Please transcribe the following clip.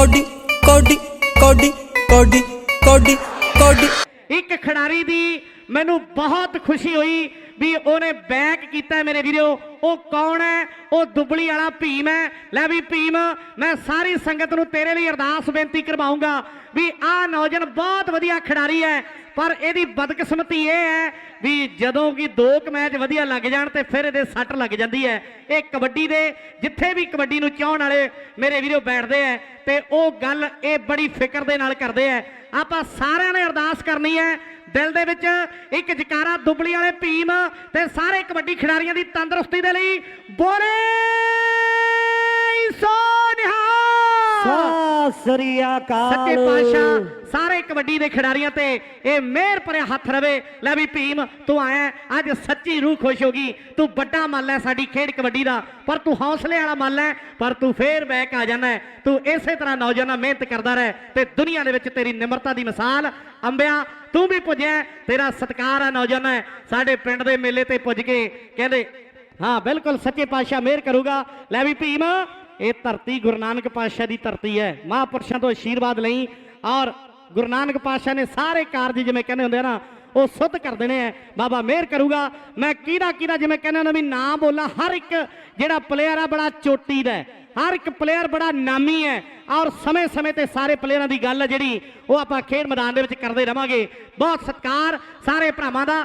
Cody ਕੋਡੀ ਕੋਡੀ ਕੋਡੀ ਕੋਡੀ ਕੋਡੀ। ਇੱਕ ਖਿਡਾਰੀ ਦੀ ਮੈਨੂੰ ਬਹੁਤ ਖੁਸ਼ੀ ਹੋਈ ਵੀ ਉਹਨੇ ਬੈਕ ਕੀਤਾ ਮੇਰੇ ਵੀਰੋ। ਉਹ ਕੌਣ ਹੈ? ਉਹ ਦੁਬਲੀ ਵਾਲਾ ਭੀਮ ਹੈ। ਲੈ ਵੀ ਭੀਮ, ਮੈਂ ਸਾਰੀ ਸੰਗਤ ਨੂੰ ਤੇਰੇ ਲਈ ਅਰਦਾਸ ਬੇਨਤੀ ਕਰਵਾਉਂਗਾ ਵੀ ਆਹ ਨੌਜਵਾਨ ਬਹੁਤ ਵਧੀਆ ਖਿਡਾਰੀ ਹੈ। ਪਰ ਇਹਦੀ ਬਦਕਿਸਮਤੀ ਇਹ ਹੈ ਵੀ ਜਦੋਂ ਕਿ ਦੋ ਕੁ ਮੈਚ ਵਧੀਆ ਲੱਗ ਜਾਣ ਤੇ ਫਿਰ ਇਹਦੇ ਸੱਟ ਲੱਗ ਜਾਂਦੀ ਹੈ। ਇਹ ਕਬੱਡੀ ਦੇ, ਜਿੱਥੇ ਵੀ ਕਬੱਡੀ ਨੂੰ ਚਾਹਣ ਵਾਲੇ ਮੇਰੇ ਵੀਰੋ ਬੈਠਦੇ ਆ ਤੇ ਉਹ ਗੱਲ ਇਹ ਬੜੀ ਫਿਕਰ ਦੇ ਨਾਲ ਕਰਦੇ ਆ ਆਪਾਂ ਸਾਰਿਆਂ ਨੇ ਅਰਦਾਸ ਕਰਨੀ ਹੈ। ਦਿਲ ਦੇ ਵਿੱਚ ਇੱਕ ਜਕਾਰਾ ਦੁਬਲੀ ਵਾਲੇ ਭੀਮ ਤੇ ਸਾਰੇ ਕਬੱਡੀ ਖਿਡਾਰੀਆਂ ਦੀ ਤੰਦਰੁਸਤੀ ਦੇ ਲਈ ਬੋਲੇ ਸੋ ਸ੍ਰੀ ਅਕਾਲ। ਸੱਚੇ ਪਾਤਸ਼ਾਹ, ਸਾਰੇ ਕਬੱਡੀ ਦੇ ਖਿਡਾਰੀਆਂ ਤੇ ਇਹ ਮਿਹਰ ਭਰਿਆ ਹੱਥ ਰਵੇ। ਲੈ ਵੀ ਭੀਮ, ਤੂੰ ਆਇਆ, ਅੱਜ ਸੱਚੀ ਰੂਹ ਖੁਸ਼ ਹੋ ਗਈ। ਤੂੰ ਵੱਡਾ ਮੱਲ ਹੈ ਸਾਡੀ ਖੇਡ ਕਬੱਡੀ ਦਾ। ਪਰ ਤੂੰ ਹੌਸਲੇ ਵਾਲਾ ਮੱਲ ਹੈ ਪਰ ਤੂੰ ਫੇਰ ਬੈਕ ਆ ਜਾਣਾ ਤੂੰ ਇਸੇ ਤਰ੍ਹਾਂ ਨੌਜਵਾਨਾਂ ਮਿਹਨਤ ਕਰਦਾ ਰਹਿ ਤੇ ਦੁਨੀਆ ਦੇ ਵਿੱਚ ਤੇਰੀ ਨਿਮਰਤਾ ਦੀ ਮਿਸਾਲ। ਅੰਬਿਆ, ਤੂੰ ਵੀ ਪੁੱਜਿਆ ਤੇਰਾ ਸਤਿਕਾਰ ਹੈ ਨੌਜਵਾਨਾਂ ਸਾਡੇ ਪਿੰਡ ਦੇ ਮੇਲੇ ਤੇ ਪੁੱਜ ਕੇ ਕਹਿੰਦੇ, ਹਾਂ, ਬਿਲਕੁਲ ਸੱਚੇ ਪਾਤਸ਼ਾਹ ਮਿਹਰ ਕਰੂਗਾ। ਲੈ ਵੀ ਭੀਮ ਇਹ ਧਰਤੀ ਗੁਰੂ ਨਾਨਕ ਪਾਤਸ਼ਾਹ ਦੀ ਧਰਤੀ ਹੈ। ਮਹਾਂਪੁਰਸ਼ਾਂ ਤੋਂ ਆਸ਼ੀਰਵਾਦ ਲਈ ਔਰ ਗੁਰੂ ਨਾਨਕ ਪਾਤਸ਼ਾਹ ਨੇ ਸਾਰੇ ਕਾਰਜ ਜਿਵੇਂ ਕਹਿੰਦੇ ਹੁੰਦੇ ਆ ਨਾ, ਉਹ ਸੁੱਧ ਕਰ ਦੇਣੇ ਆ। ਬਾਬਾ ਮਿਹਰ ਕਰੂਗਾ। ਮੈਂ ਕਿਹੜਾ ਕਿਹੜਾ ਜਿਵੇਂ ਕਹਿੰਦੇ ਹੁੰਦੇ ਵੀ ਨਾਂ ਬੋਲਾਂ, ਹਰ ਇੱਕ ਜਿਹੜਾ ਪਲੇਅਰ ਆ ਬੜਾ ਚੋਟੀ ਦਾ ਹਰ ਇੱਕ ਪਲੇਅਰ ਬੜਾ ਨਾਮੀ ਹੈ। ਔਰ ਸਮੇਂ-ਸਮੇਂ ਤੇ ਸਾਰੇ ਪਲੇਅਰਾਂ ਦੀ ਗੱਲ ਹੈ ਜਿਹੜੀ, ਉਹ ਆਪਾਂ ਖੇਡ ਮੈਦਾਨ ਦੇ ਵਿੱਚ ਕਰਦੇ ਰਵਾਂਗੇ। ਬਹੁਤ ਸਤਿਕਾਰ ਸਾਰੇ ਭਰਾਵਾਂ ਦਾ।